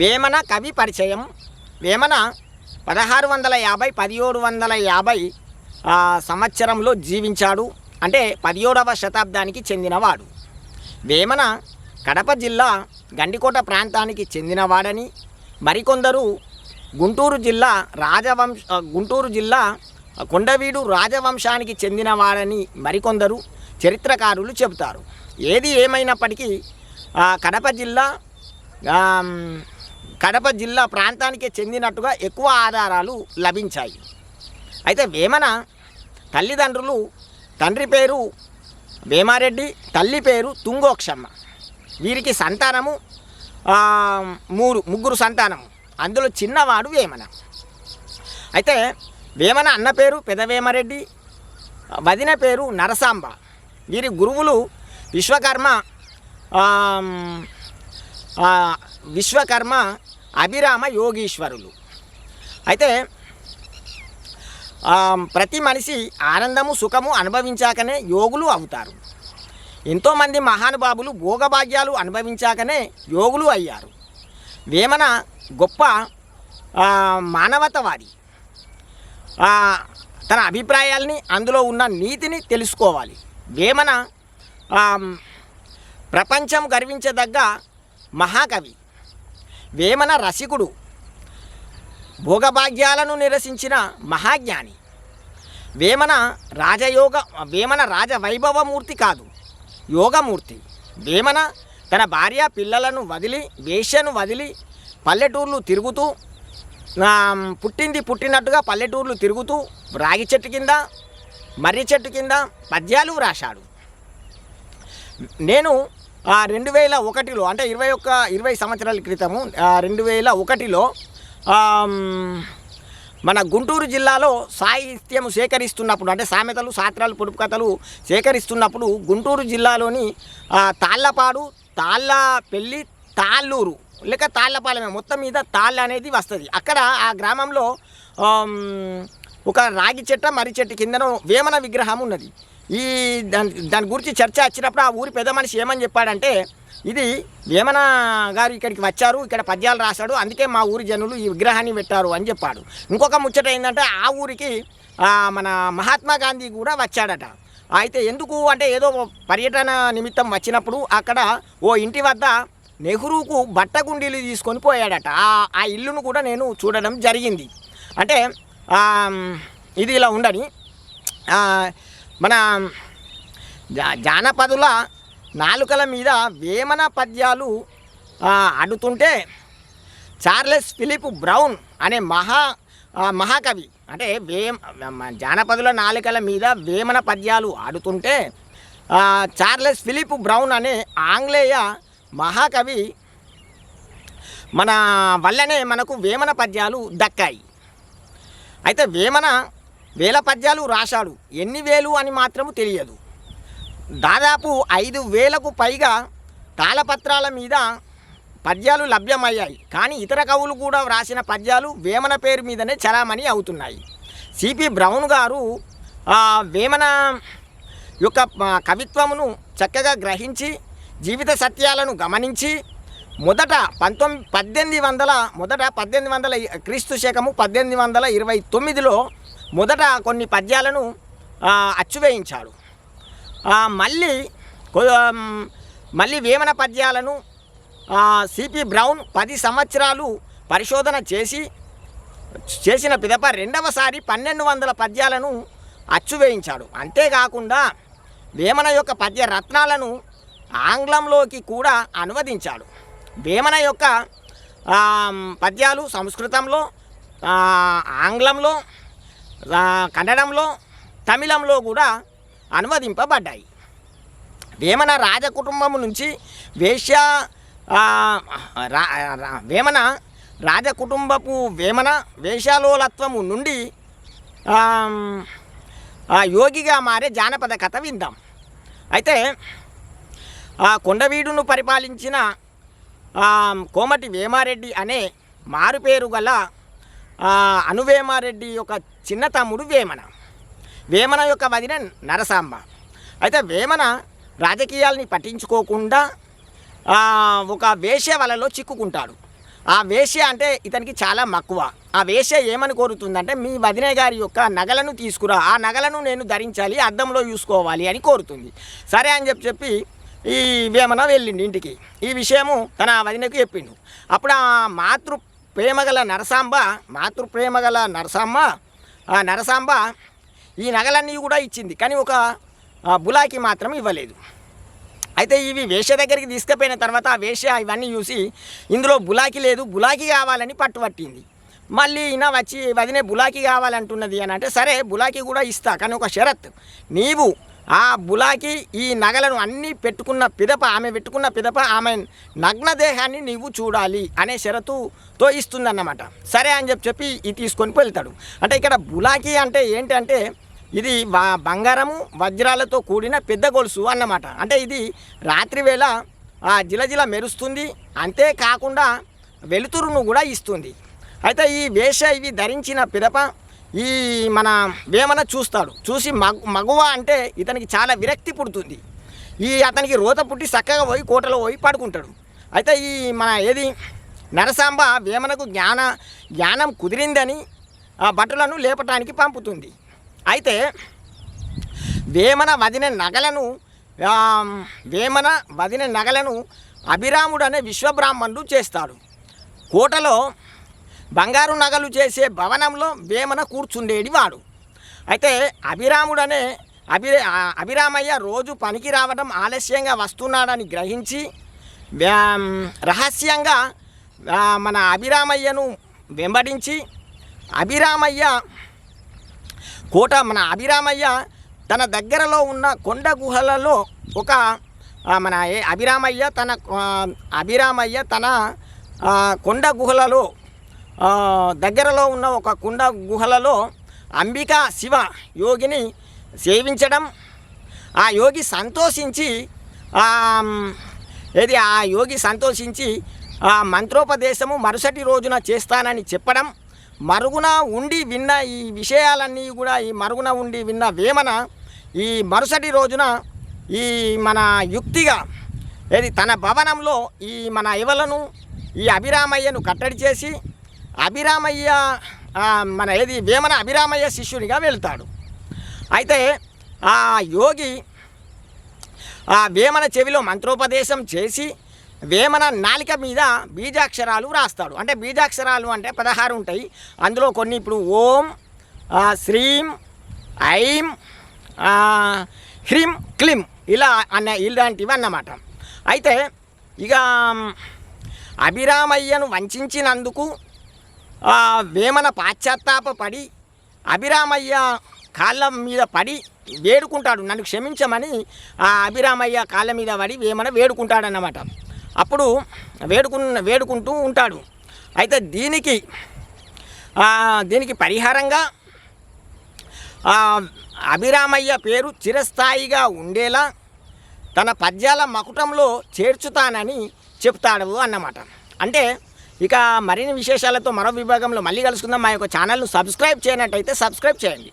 వేమన కవి పరిచయం. వేమన పదహారు వందల యాభై పదిహేడు వందల యాభై సంవత్సరంలో జీవించాడు. అంటే పదిహేడవ శతాబ్దానికి చెందినవాడు. వేమన కడప జిల్లా గండికోట ప్రాంతానికి చెందినవాడని మరికొందరు గుంటూరు జిల్లా రాజవంశ గుంటూరు జిల్లా కొండవీడు రాజవంశానికి చెందినవాడని మరికొందరు చరిత్రకారులు చెబుతారు. ఏది ఏమైనప్పటికీ కడప జిల్లా కడప జిల్లా ప్రాంతానికి చెందినట్టుగా ఎక్కువ ఆధారాలు లభించాయి. అయితే వేమన తల్లిదండ్రులు తండ్రి పేరు వేమారెడ్డి తల్లి పేరు తుంగోక్షమ్మ. వీరికి సంతానము మూడు ముగ్గురు సంతానము. అందులో చిన్నవాడు వేమన. అయితే వేమన అన్న పేరు పెదవేమరెడ్డి వదిన పేరు నరసాంబ. వీరి గురువులు విశ్వకర్మ విశ్వకర్మ అభిరామ యోగీశ్వరులు. అయితే ప్రతి మనిషి ఆనందము సుఖము అనుభవించాకనే యోగులు అవుతారు. ఎంతోమంది మహానుభావులు భోగభాగ్యాలు అనుభవించాకనే యోగులు అయ్యారు. వేమన గొప్ప మానవతవాది. తన అభిప్రాయాల్ని అందులో ఉన్న నీతిని తెలుసుకోవాలి. వేమన ప్రపంచం గర్వించదగ్గ మహాకవి వేమన రసికుడు భోగభాగ్యాలను నిరసించిన మహాజ్ఞాని. వేమన రాజయోగ వేమన రాజ వైభవమూర్తి కాదు యోగమూర్తి. వేమన తన భార్య పిల్లలను వదిలి వేష్యను వదిలి పల్లెటూర్లు తిరుగుతూ పుట్టింది పుట్టినట్టుగా పల్లెటూర్లు తిరుగుతూ రాగి చెట్టు కింద మర్రి చెట్టు కింద పద్యాలు వ్రాశాడు. నేను రెండు వేల ఒకటిలో అంటే ఇరవై ఒక్క ఇరవై సంవత్సరాల క్రితము రెండు వేల ఒకటిలో మన గుంటూరు జిల్లాలో సాహిత్యం సేకరిస్తున్నప్పుడు అంటే సామెతలు సాత్రాలు పొడుపు కథలు సేకరిస్తున్నప్పుడు గుంటూరు జిల్లాలోని తాళ్ళపాడు తాళ్ళ పెళ్ళి తాళ్ళూరు లేక తాళ్ళపాలెమే మొత్తం మీద తాళ్ళ అనేది వస్తుంది. అక్కడ ఆ గ్రామంలో ఒక రాగి చెట్ట మర్రి చెట్టు కిందన వేమన విగ్రహం ఉన్నది. ఈ దాని దాని గురించి చర్చ వచ్చినప్పుడు ఆ ఊరి పెద్ద మనిషి ఏమని చెప్పాడంటే ఇది వేమన గారు ఇక్కడికి వచ్చారు ఇక్కడ పద్యాలు రాశాడు అందుకే మా ఊరి జనులు ఈ విగ్రహాన్ని పెట్టారు అని చెప్పాడు. ఇంకొక ముచ్చట ఏంటంటే ఆ ఊరికి మన మహాత్మా గాంధీ కూడా వచ్చాడట. అయితే ఎందుకు అంటే ఏదో పర్యటన నిమిత్తం వచ్చినప్పుడు అక్కడ ఓ ఇంటి వద్ద నెహ్రూకు బట్టగుండీలు తీసుకొని పోయాడట. ఆ- ఇల్లును కూడా నేను చూడడం జరిగింది. అంటే ఇది ఇలా ఉండని మన జా- జానపదుల నాలుకల మీద వేమన పద్యాలు అడుతుంటే ఆడుతుంటే చార్లెస్ ఫిలిప్ బ్రౌన్ అనే మహా మహాకవి అంటే వేమ జానపదుల నాలుకల మీద వేమన పద్యాలు ఆడుతుంటే చార్లెస్ ఫిలిప్ బ్రౌన్ అనే ఆంగ్లేయ మహాకవి మన వల్లనే మనకు వేమన పద్యాలు దక్కాయి. అయితే వేమన వేల పద్యాలు రాశాడు. ఎన్ని వేలు అని మాత్రము తెలియదు. దాదాపు ఐదు వేలకు పైగా తాళపత్రాల మీద పద్యాలు లభ్యమయ్యాయి. కానీ ఇతర కవులు కూడా వ్రాసిన పద్యాలు వేమన పేరు మీదనే చలామణి అవుతున్నాయి. సిపి బ్రౌన్ గారు వేమన యొక్క కవిత్వమును చక్కగా గ్రహించి జీవిత సత్యాలను గమనించి మొదట పంతొమ్మిది పద్దెనిమిది వందల మొదట పద్దెనిమిది వందల క్రీస్తు శకము పద్దెనిమిది వందల ఇరవై తొమ్మిదిలో మొదట కొన్ని పద్యాలను అచ్చువేయించాడు. మళ్ళీ మళ్ళీ వేమన పద్యాలను సిపి బ్రౌన్ పది సంవత్సరాలు పరిశోధన చేసి చేసిన పిదప రెండవసారి పన్నెండు వందల పద్యాలను అచ్చువేయించాడు. అంతేకాకుండా వేమన యొక్క పద్య రత్నాలను ఆంగ్లంలోకి కూడా అనువదించాడు. వేమన యొక్క పద్యాలు సంస్కృతంలో ఆంగ్లంలో కన్నడంలో తమిళంలో కూడా అనువదింపబడ్డాయి. వేమన రాజకుటుంబం నుంచి వేశ్య రా- వేమన రాజకుటుంబపు వేమన వేషాలోలత్వము నుండి యోగిగా మారే జానపద కథ విందాం. అయితే ఆ కొండవీడును పరిపాలించిన కోమటి వేమారెడ్డి అనే మారుపేరు గల అనువేమారెడ్డి యొక్క చిన్న తమ్ముడు వేమన. వేమన యొక్క వదిన నరసాంబ. అయితే వేమన రాజకీయాల్ని పట్టించుకోకుండా ఒక వేశ్య వలలో చిక్కుకుంటాడు. ఆ వేశ్య అంటే ఇతనికి చాలా మక్కువ. ఆ వేశ్య ఏమని కోరుతుందంటే మీ వదినయ్య గారి యొక్క నగలను తీసుకురా. ఆ నగలను నేను ధరించాలి అద్దంలో చూసుకోవాలి అని కోరుతుంది. సరే అని చెప్పి చెప్పి ఈ వేమన వెళ్ళిండి ఇంటికి. ఈ విషయము తన వదినకు చెప్పిండు. అప్పుడు ఆ మాతృ ప్రేమగల నరసాంబ మాతృప్రేమగల నరసాంబ. ఆ నరసాంబ ఈ నగలన్నీ కూడా ఇచ్చింది కానీ ఒక బులాకి మాత్రం ఇవ్వలేదు. అయితే ఇవి వేష దగ్గరికి తీసుకుపోయిన తర్వాత ఆ వేష ఇవన్నీ చూసి ఇందులో బులాకి లేదు బులాకి కావాలని పట్టుబట్టింది. మళ్ళీ ఈయన వచ్చి వదినే బులాకి కావాలంటున్నది అని అంటే సరే బులాకి కూడా ఇస్తా కానీ ఒక షరత్. నీవు ఆ బులాకి ఈ నగలను అన్నీ పెట్టుకున్న పిదప ఆమె పెట్టుకున్న పిదప ఆమె నగ్న దేహాన్ని నీవు చూడాలి అనే షరతుతో ఇస్తుందన్నమాట. సరే అని చెప్పి చెప్పి ఇది తీసుకొని వెళ్తాడు. అంటే ఇక్కడ బులాకి అంటే ఏంటంటే ఇది బంగారము వజ్రాలతో కూడిన పెద్ద గొలుసు అన్నమాట. అంటే ఇది రాత్రి వేళ ఆ, జిలజిల మెరుస్తుంది. అంతేకాకుండా వెలుతురును కూడా ఇస్తుంది. అయితే ఈ వేష ఇవి ధరించిన పిదప ఈ మన వేమన చూస్తాడు. చూసి మగు మగువ అంటే ఇతనికి చాలా విరక్తి పుడుతుంది. ఈ అతనికి రోత పుట్టి చక్కగా పోయి కోటలో పోయి పడుకుంటాడు. అయితే ఈ మన ఏది నరసాంబ వేమనకు జ్ఞాన జ్ఞానం కుదిరిందని ఆ భటులను లేపటానికి పంపుతుంది. అయితే వేమన వదిన నగలను వేమన వదిన నగలను అభిరాముడు అనే విశ్వబ్రాహ్మణుడు చేస్తాడు. కోటలో బంగారు నగలు చేసే భవనంలో వేమన కూర్చుండేది వాడు. అయితే అభిరాముడనే అభి అభిరామయ్య రోజు పనికి రావడం ఆలస్యంగా వస్తున్నాడని గ్రహించి రహస్యంగా మన అభిరామయ్యను వెంబడించి అభిరామయ్య కోట మన అభిరామయ్య తన దగ్గరలో ఉన్న కొండ గుహలలో ఒక మన అభిరామయ్య తన అభిరామయ్య తన కొండ గుహలలో దగ్గరలో ఉన్న ఒక కుండ గుహలలో అంబిక శివ యోగిని సేవించడం ఆ యోగి సంతోషించి ఏది ఆ యోగి సంతోషించి ఆ మంత్రోపదేశము మరుసటి రోజున చేస్తానని చెప్పడం మరుగున ఉండి విన్న ఈ విషయాలన్నీ కూడా ఈ మరుగున ఉండి విన్న వేమన ఈ మరుసటి రోజున ఈ మన యుక్తిగా ఏది తన భవనంలో ఈ మన ఇవలను ఈ అభిరామయ్యను కట్టడి చేసి అభిరామయ్య మన ఏది వేమన అభిరామయ్య శిష్యునిగా వెళ్తాడు. అయితే ఆ యోగి ఆ వేమన చెవిలో మంత్రోపదేశం చేసి వేమన నాలిక మీద బీజాక్షరాలు రాస్తాడు. అంటే బీజాక్షరాలు అంటే పదహారు ఉంటాయి. అందులో కొన్ని ఇప్పుడు ఓం శ్రీం ఐం హ్రీం క్లిం ఇలా అన్న ఇలాంటివి అన్నమాట అయితే ఇక అభిరామయ్యను వంచినందుకు వేమన పాశ్చాత్తాపడి అభిరామయ్య కాళ్ళ మీద పడి వేడుకుంటాడు. నన్ను క్షమించమని ఆ అభిరామయ్య కాళ్ళ మీద పడి వేమన వేడుకుంటాడన్నమాట. అప్పుడు వేడుకున్న వేడుకుంటూ ఉంటాడు. అయితే దీనికి దీనికి పరిహారంగా అభిరామయ్య పేరు చిరస్థాయిగా ఉండేలా తన పద్యాల మకుటంలో చేర్చుతానని చెప్తాడు అన్నమాట. అంటే ఇక మరిన్ని విశేషాలతో మరో విభాగంలో మళ్ళీ కలుసుకుందాం. మా యొక్క ఛానల్ను సబ్స్క్రైబ్ చేయనట్టయితే సబ్స్క్రైబ్ చేయండి.